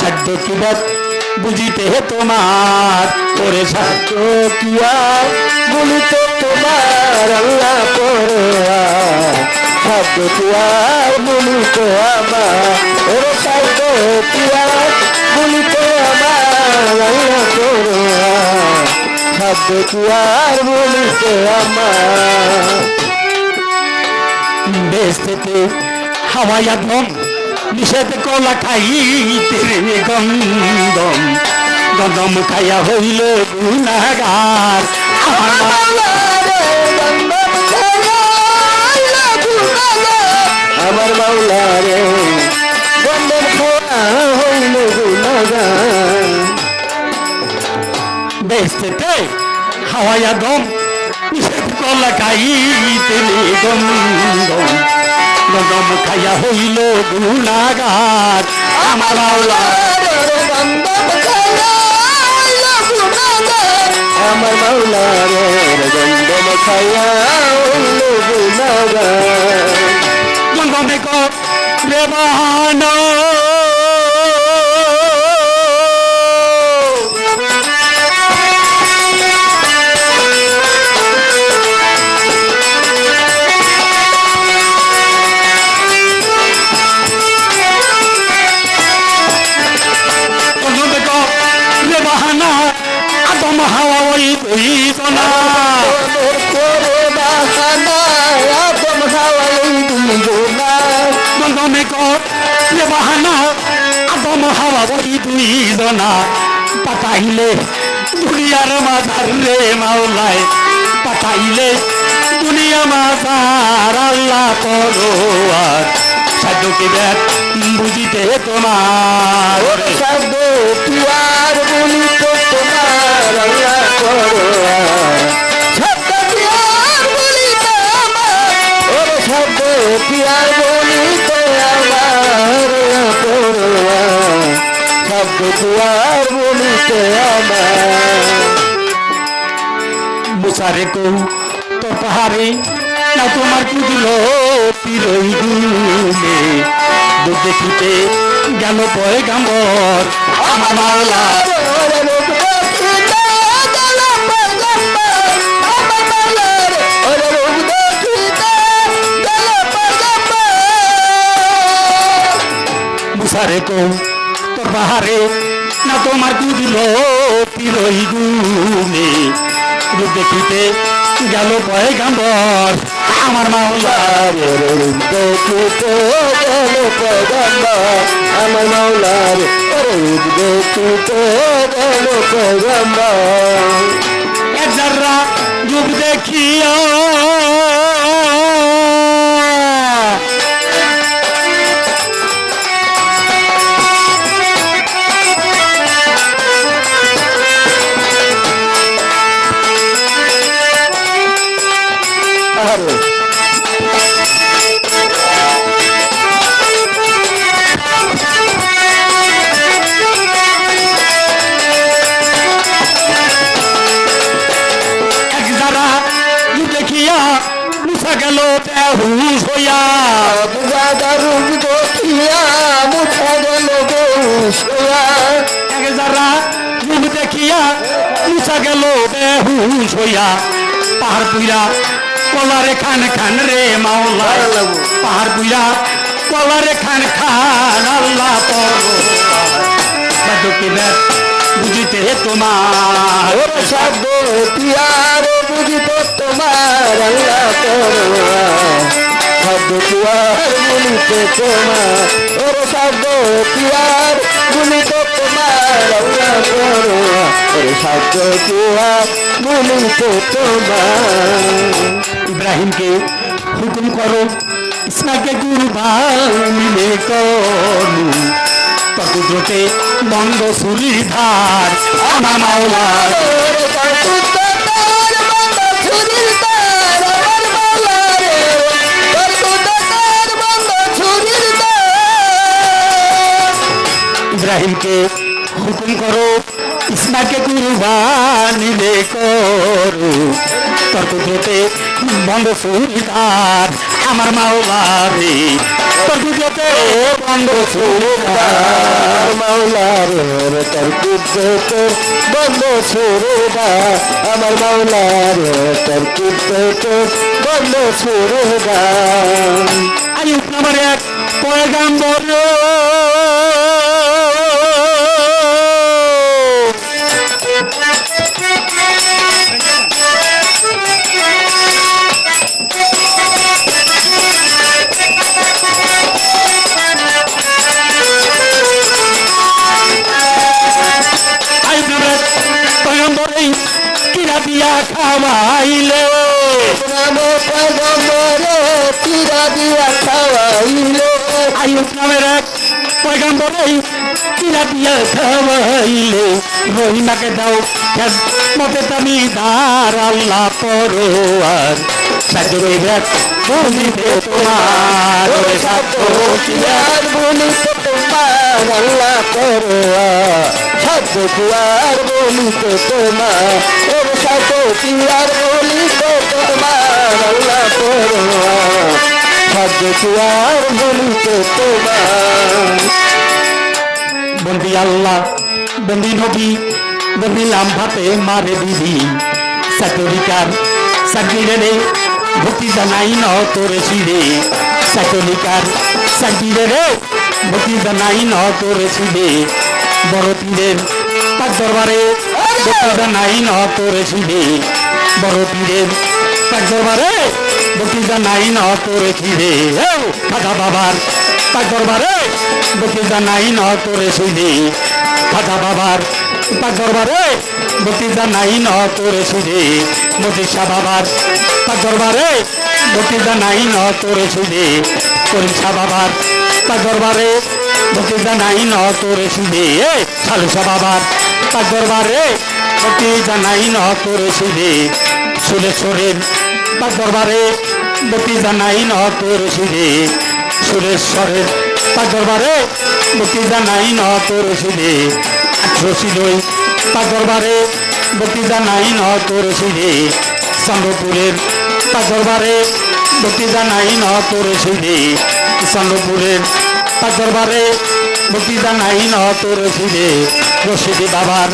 সাধ্য কি বাত বুঝিতে তোমার। ওরে সাধ্য কি আর বলিতে তোমার আল্লাহ পরোয়ার সাধ্য কি আর বলিতে আমার। সাধ্য কি আর বলিতে আমার আল্লাহ পরোয়ার সাধ্য কি আর বলিতে আমার। বেসতে হাওয়াই আদম নিষেধ কলা খাইতে রে গন্ধম। গন্ধম খাইয়া হইল গুনাগার আমার মাওলা রে, গন্ধম খাইয়া হইল গুনাগার। আমার মাওলা রে গন্ধম খাইয়া হইল গুনাগার বেসতে হাওয়াই আদম নিষেধ কলা খাইতে রে গন্ধম। গন্ধম খাইয়া হইল গুণাগার। আমার আমার মাওলার গন্ধম খাইয়া হইল গুণাগার। গন্ধমে রে জনা পাঠাইলে দুনিয়ার মাঝার রে মাওলায় পাঠাইলে দুনিয়া মাঝার আল্লাহ পরোয়ার সাধুকে দেখ বুঝিতে তোমার? শব্দ তুয়ার বলিতে তোমার, আল্লাহ পরোয়ার শব্দ তুয়ার বলিতে আমার। মুসারে কৌ তো পাহাড়ে না তোমার কুদিল পিরই গুলে দুধ দেখিতে গেল পয় গাম্বর আমার মাওলা কৌ পাহাড়ে না তোমার কুদিল পিরই রূপ দেখিতে গেল পয় গাম্বর আমার মাওলার দেখিতে গেল পয় গাম্বর আমার মাওলার রূপ দেখিতে গেল পয় গাম্বর এক দেখিয়া বেহুশ হইয়া রূপ দেখিয়া মুসা গেল বেহুশ হইয়া। এক যারা রূপ দেখিয়া মুসা গেল বেহুশ হইয়া, পাহাড় পুইরা কলারে খান খান রে মাওলা। পাহাড় পুইরা কলারে খান খান আল্লাহ বুঝিতে তোমার। শব্দ পিয়ার বুঝিতে তোমার আল্লাহ শব্দ পিয়ার বলিতে তোমার ওর শব্দ পিয়ার বলিতে তোমার আল্লাহ ওর শব্দ পিয়ার বলিতে তোমার ইব্রাহিমকে হুকুম করো ইসমাকে কুরবান মিলে করু। তকুদ্রতে বন্ধ সুরির ধার আমার মাওলা ইব্রাহিমকে হুকুম করো ইসমাকে কুরবানি লে করো। তর্কুদ্রতে বন্ধ সুরিদার আমার মাওলা রে তর্কুদ্রতে বন্ধ সুরিদার মাওলা মাওলার তোর কুদ্দে বন্ধ সুরেদা আমার মাওলার তোর কুদ্দে তোর বন্ধ সুরেদা আয়ুব নামের এক পয়গাম্বর। দিয়া খাওয়াইলে। আয়ুব নামের এক পয়গাম্বর এই কিরা দিয়া খাওয়াইলে। রহিমাকে দাও মতে তুমি দার আল্লাহ পরোয়ার। সাজরে ব্যাগ বলিতে তোমার আর বলিতে তোমার আল্লাহ শব্দ কুয়ার বলিতে তোমার ওর সাথে আর বলিতে তোমার আল্লাহ করোয়া শব্দ কুয়ার বলিতে তোমার। বন্দি আল্লাহ, বন্দি নবী, বন্দি লাম্ভাতে মারে দিদি সাতরিকার সাকিরে রে ভক্তি জানাই ন তোরে ছিড়ে সাতরিকার সাকিরে রে ভক্তি জানাই ন তোরে ছিড়ে বড় পীরের তার দরবারে ভক্তি জানাই ন তোরে ছিড়ে বড় পীরের তার দরবারে ভক্তি জানাই ন তোরে ছিড়ে দাদা বাবার তার দরবারে বক্তিজা নাই ন তোরে শুনে খাজা বাবার তার দরবারে বক্তিজা নাই ন তোরে শুনে মতিশা বাবার তার দরবারে বক্তিজা নাই ন তোরে শুনে করিমশা বাবার তার দরবারে বক্তিজা নাই ন তোরে শুনে সালুসা বাবার তার দরবারে বক্তিজা নাই ন তোরে শুনে সুরেশ্বরের তার দরবারে বক্তিজা নাই ন তোরে শুনে সুরেশ্বরের তার দরবারে বক্তিজা নাই ন তোর সুদে আঠারোশি লই তার দরবারে বক্তিজা নাই ন তোর সুদে চন্দ্রপুরের তার দরবারে বক্তিজা নাই ন তোর সুদে চন্দ্রপুরের তার দরবারে বক্তিজা নাই ন তোর সুদে রশিদি বাবার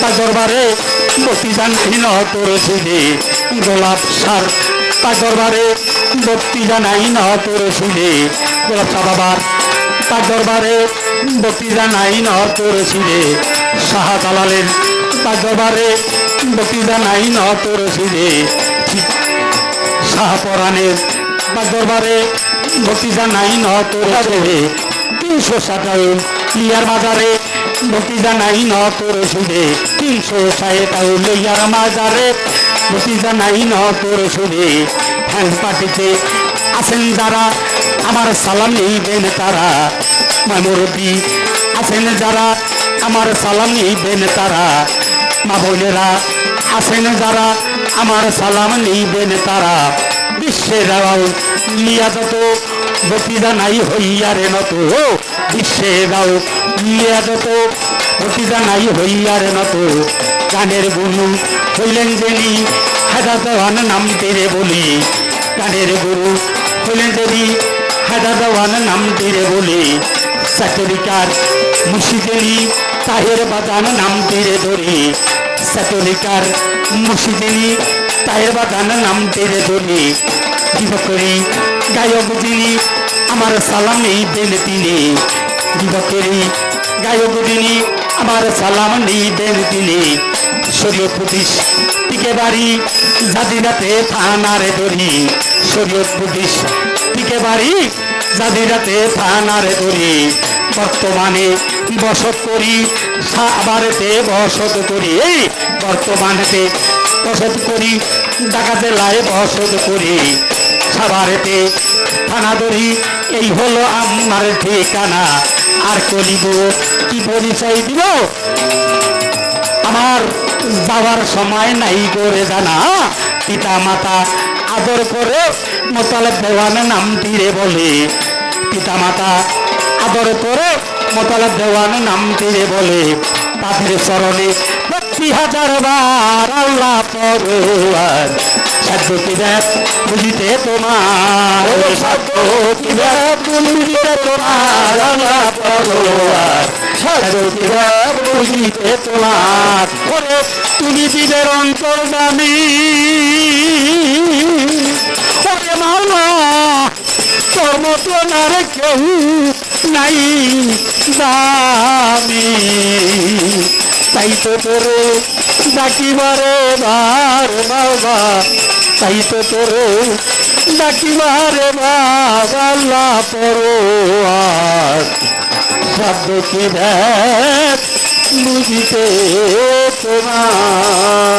তার দরবারে বক্তিজা নাই ন তোর সুদে গোলাপ সার? তার দরবারে বক্তিজা নাই ন তোর সুদে গোলাপ শাহ বাবার, তার দরবারে বক্তিজা নাই ন তোর সুদে শাহ দালালের তার দরবারে বক্তিজা নাই ন তোর সুদে শাহ পরাণের তার দরবারে বক্তিজা নাই ন তোর সুদে তিনশো সাতাউন লিয়ার বাজারে বক্তিজা নাই ন তোর সুদে তিনশো সাহেতাউন লিয়ার বাজারে বক্তিজা নাই ন তোর সুদে হ্যান্ড পার্টিতে আছেন যারা, আমার সালাম নিবেন তারা। মামুরবি আছেন যারা, আমার সালাম নিবেন তারা। মা বোনেরা আছেন যারা, আমার সালাম নিবেন তারা। বিশ্বের লিয়া যত বতিজা নাই হইয়ারে নত। বিশ্বের লিয়া যত বতিজা নাই হইয়ারে নত গানের গুরু হইলেন যিনি হাজা দেওয়ান নাম তেরে বলি। গানের গুরু হইলেন যিনি হাজা দেওয়ান নাম তেরে বলি। সাতরিকার মুর্শিদেলি তাহের বাজান নাম তেরে ধরি। সাতরিকার মুর্শিদেলি তাহের বাজান নাম তেরে ধরি। দিবকরি গায়ক যিনি, আমার সালাম নেই দেন তিনি। যুবকেরই গায়ক যিনি আমার সালাম নেই দেন তিনি পুলিশ টিকে বাড়ি জাদিরাতে থানারে শরীয়ত পুলিশ টিকে বাড়ি জাদিরাতে থানারে ধরি। বর্তমানে বসত করি, সাবারেতে বসত করি। এই বর্তমানেতে বসত করি, ঢাকা জেলায় বসত করি। সাবারেতে থানা ধরি, এই হলো আমার ঠিকানা। আর কলিব কি পরিচয় দিব? আমার যাওয়ার সময় নাই করে জানা। পিতা মাতা আদর করে মোতালেব দেওয়ান নাম তীরে বলে। পিতা মাতা আদর করে মোতালেব দেওয়ান নাম তীরে বলে। তাদের চরণে প্রতি হাজার বার আল্লাহ পরোয়ার। সাধ্য কি দেখ বুঝিতে তোমার? সাধ্য কি দেখ বুঝিতে তোমার? আল্লাহ পরোয়ার। সাধু কি আর বুঝিতে তোমার? করে তুমি দিদের অন্তর্গামী। ওরে মাওলা, তোর মতো না কেউ নাই দামি। তাই তো তোরে ডাকিবারে বার বাবা তাই তো তোরে ডাকিবারে বাবা পরে শব্দ কি বুঝিতে তোমার?